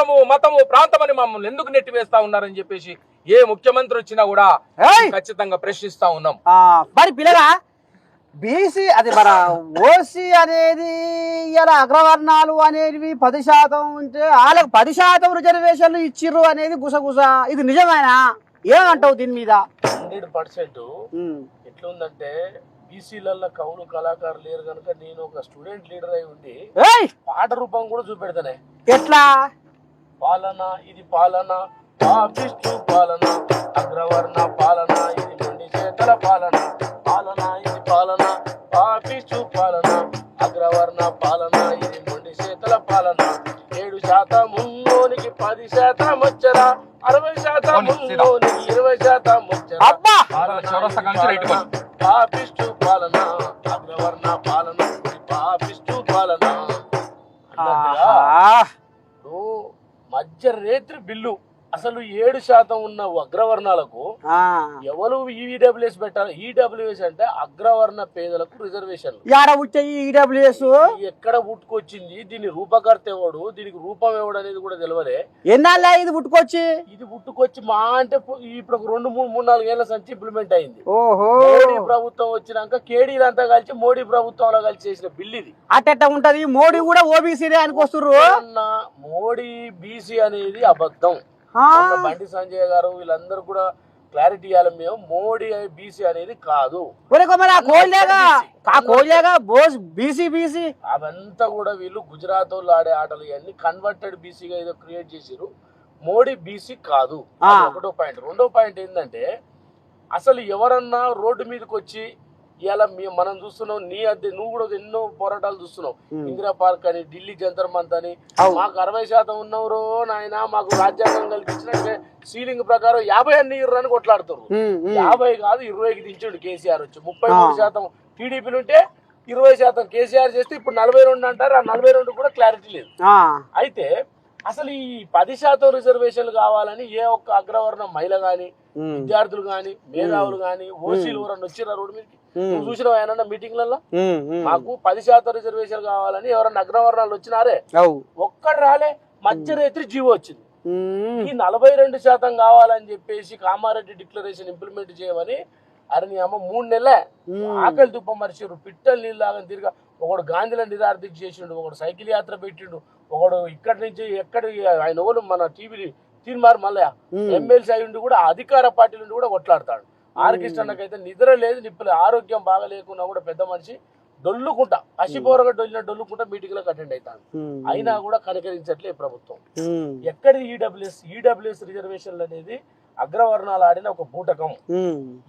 కులము మతము ప్రాంతం అని మమ్మల్ని ఎందుకు నెట్టివేస్తా ఉన్నారని చెప్పేసి ఏ ముఖ్యమంత్రి వచ్చినా కూడా! ఖచ్చితంగా ప్రశ్నిస్తా ఉన్నాం. మరి పిల్లగా బీసీ అది మన ఓసీ అనేది ఇలా అగ్రవర్ణాలు అనేవి పది శాతం ఉంటే వాళ్ళకి పది శాతం రిజర్వేషన్లు ఇచ్చిర్రు అనేది గుసగుస. ఇది నిజమేనా? ఏమంటావు దీని మీద? Hundred percent. ఎట్లుందంటే బీసీలలో కవులు కళాకారులు లేరు కనుక నేను ఒక స్టూడెంట్ లీడర్ అయి ఉండి పాట రూపం కూడా చూపెడతానే. ఎట్లా? పాలన ఇది పాలన. పాపిష్టు పాలన అగ్రవర్ణ పాలన ఇది మొండి చేతల పాలన. పాలన ఇది పాలన. పాపిష్టు పాలన అగ్రవర్ణ పాలన ఇది మొండి చేతల పాలన. ఏడు శాతం ఉన్నోనికి పది శాతం వచ్చరా అరవై శాతం. ఉన్నోనికి ఇరవై శాతం వచ్చరా. పాపిష్టు పాలన అగ్రవర్ణ పాలన పాపిష్టు పాలన. మధ్య రేత్రి బిల్లు. అసలు ఏడు శాతం ఉన్న అగ్రవర్ణాలకు. ఎవరు ఈడబ్ల్యూఎస్ పెట్టాలి? ఈడబ్ల్యూఎస్ అంటే అగ్రవర్ణ పేదలకు రిజర్వేషన్ ఈడబ్ల్యూఎస్ ఎక్కడ పుట్టుకొచ్చింది? దీని రూపకర్త ఎవడు? దీనికి రూపం ఎవడు అనేది కూడా తెలియలే ఎన్నాళ్ళ ఇది పుట్టుకొచ్చి? ఇది పుట్టుకొచ్చి మా అంటే ఇప్పుడు ఒక రెండు మూడు మూడు నాలుగు ఏళ్ళ సంచి ఇంప్లిమెంట్ అయింది. ఓహో. మోడీ ప్రభుత్వం వచ్చినాక కేడీలంతా కలిసి మోడీ ప్రభుత్వంలో కలిసి చేసిన బిల్ ఇది. అట్టెట్ట ఉంటది. మోడీ కూడా ఓబీసీ అనుకొస్తుర్రు అన్న మోడీ బీసీ అనేది అబద్ధం. బండి సంజయ్ గారు వీళ్ళందరూ కూడా క్లారిటీ ఇవ్వాలి. మేము మోడీ బీసీ అనేది కాదు. బోస్ బీసీ బీసీ అవంతా కూడా వీళ్ళు గుజరాత్ వాళ్ళు ఆడే ఆటలు ఇవన్నీ కన్వర్టెడ్ బీసీగా ఏదో క్రియేట్ చేసిరు మోడీ బీసీ కాదు. ఒకటో పాయింట్. రెండో పాయింట్ ఏంటంటే అసలు ఎవరన్నా రోడ్డు మీదకి వచ్చి ఇలా మనం చూస్తున్నాం నీ అద్దె నువ్వు కూడా ఎన్నో పోరాటాలు చూస్తున్నావు. ఇందిరా పార్క్ అని ఢిల్లీ జంతర్ మంత్ అని. మాకు అరవై శాతం ఉన్నవరో నాయన మాకు రాజ్యాంగం కల్పించినట్టే సీలింగ్ ప్రకారం యాభై అన్ని ఇర్రని కొట్లాడుతారు. యాభై కాదు ఇరవైకి దించాడు కేసీఆర్ వచ్చి ముప్పై. మూడు శాతం టీడీపీలు ఉంటే ఇరవై శాతం కేసీఆర్ చేస్తే ఇప్పుడు నలభై రెండు అంటారు ఆ నలభై రెండు కూడా క్లారిటీ లేదు. అయితే అసలు ఈ పది శాతం రిజర్వేషన్లు కావాలని ఏ ఒక్క అగ్రవర్ణ మహిళ ఉమ్, విద్యార్థులు గాని మేధావులు గాని ఓసీలు ఎవరన్నా వచ్చిన రోడ్డు మీదకి? నువ్వు చూసినావు ఏమన్నా మీటింగ్లలో. మాకు పది శాతం రిజర్వేషన్ కావాలని ఎవరన్నా అగ్రవర్ణాలు వచ్చినారే. ఒక్కడు రాలే మధ్యరేత్రి జీవో వచ్చింది. ఈ నలభై రెండు శాతం కావాలని చెప్పేసి కామారెడ్డి డిక్లరేషన్ ఇంప్లిమెంట్ చేయమని అరే నీ అమ్మ మూడు నెలలే. ఆకలి దుప్ప మరిచిరు పిట్టలు నీళ్ళగా తిరిగా ఒకడు గాంధీల నిరార్థిక చేసిండు ఒకడు సైకిల్ యాత్ర పెట్టిండు ఒకడు ఇక్కడి నుంచి ఎక్కడి ఆయన ఎవరు? మన టీవీ తీర్మారు ఉమ్. ఎమ్మెల్సీ అయి ఉండి కూడా అధికార పార్టీ నుండి కూడా కొట్లాడతాడు. ఆర్ కృష్ణన్నకైతే నిద్ర లేదు నిప్పులు ఆరోగ్యం బాగా లేకున్నా కూడా పెద్ద మనిషి డొల్లుకుంటా. అసిపోరగా డొల్లిన డొల్లుకుంటా మీటింగ్లకు అటెండ్ అవుతాడు ఉమ్, అయినా కూడా కనికరించట్లే ప్రభుత్వం. ఎక్కడి ఈడబ్ల్యూఎస్? ఈడబ్ల్యూఎస్ రిజర్వేషన్లు అనేది అగ్రవర్ణాలు ఆడిన ఒక బూటకం.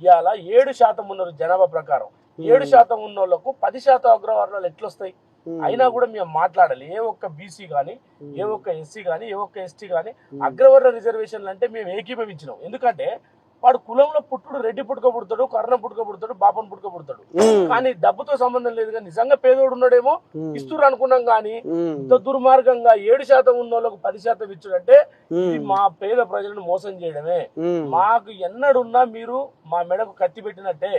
ఇవాళ ఏడు శాతం ఉన్నారు జనాభా ప్రకారం. ఏడు శాతం ఉన్న వాళ్ళకు పది శాతం అగ్రవర్ణాలు ఎట్లొస్తాయి. అయినా కూడా మేము మాట్లాడాలి. ఏ ఒక్క బీసీ గాని ఏ ఒక్క ఎస్సీ గాని ఏ ఒక్క ఎస్టీ గాని అగ్రవర్ణ రిజర్వేషన్లు అంటే మేము ఏకీభవించినాం. ఎందుకంటే వాడు కులంలో పుట్టుడు రెడ్డి పుట్టుక పుడతాడు కర్ణ పుట్టుక పుడతాడు బాపన్ పుట్టుక పుడతాడు కానీ డబ్బుతో సంబంధం లేదు కానీ నిజంగా పేదోడు ఉన్నాడేమో ఉమ్, ఇస్తున్నారు అనుకున్నాం కానీ ఇంత దుర్మార్గంగా ఏడు శాతం ఉన్న వాళ్ళకు పది శాతం ఇచ్చుడంటే ఇది మా పేద ప్రజలను మోసం చేయడమే. మాకు ఎన్నడున్నా మీరు మా మెడకు కత్తి పెట్టినట్టే.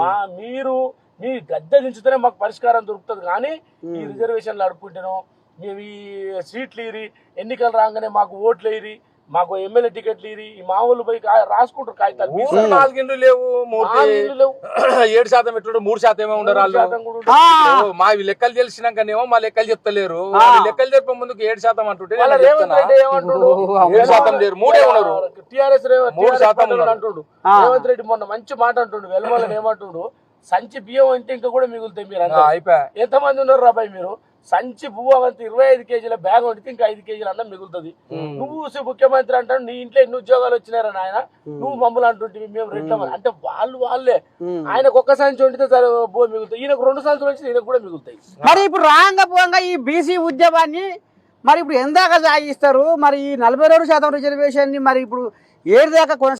మా మీరు మీ గద్దె దించితేనే మాకు పరిష్కారం దొరుకుతుంది. కానీ ఈ. రిజర్వేషన్లు అడుక్కుంటాను మేము ఈ సీట్లు ఇరి ఎన్నికలు రాగానే మాకు ఓట్లు ఇరి మాకు ఎమ్మెల్యే టికెట్లు ఇరి ఈ మామూలు పోయి రాసుకుంటారు కాగితాలు. నాలుగిండ్లు లేవు లేవు. ఏడు శాతం పెట్టుడు మూడు శాతం ఏమో ఉండరు వాళ్ళు. మా ఇవి లెక్కలు తెలిసినాకనేమో మా లెక్కలు చెప్తలేరు. లెక్కలు చెప్పే ముందుకు ఏడు శాతం అంటుంటే ఏడు శాతం లేరు, మూడే ఉన్నారు. టిఆర్ఎస్ మూడు శాతం. అంటుండు. రేవంత్ రెడ్డి మొన్న మంచి మాట అంటుండు. వెల్మలని ఏమంటుండు? సంచి బియ్యం అంటే ఇంకా కూడా మిగులుతాయి మీరు. అయిపోయా. ఎంతమంది ఉన్నారు రాబాయ్ మీరు? సంచి పువ్వు అవంత ఇరవై ఐదు కేజీల బ్యాగ్ వండితే ఇంకా ఐదు కేజీలు అన్నం మిగులుతుంది. నువ్వు ముఖ్యమంత్రి అంటాడు నీ ఇంట్లో ఎన్ని ఉద్యోగాలు వచ్చినారా నాయన? నువ్వు మమ్మల్ని అంటుంటివి మేము రెట్లమని అంటే వాళ్ళు వాళ్ళే. ఆయనకు ఒక్క సంచి వండితే సరే భూ మిగులుతాయి. ఈయనకు రెండు సంచులు వచ్చి ఈయనకు కూడా మిగులుతాయి. మరి ఇప్పుడు రాంగ పోంగా ఈ బీసీ ఉద్యమాన్ని మరి ఇప్పుడు ఎందాక సాగిస్తారు. మరి ఈ నలభై రెండు శాతం రిజర్వేషన్ని మరి ఇప్పుడు ఏడు దాకా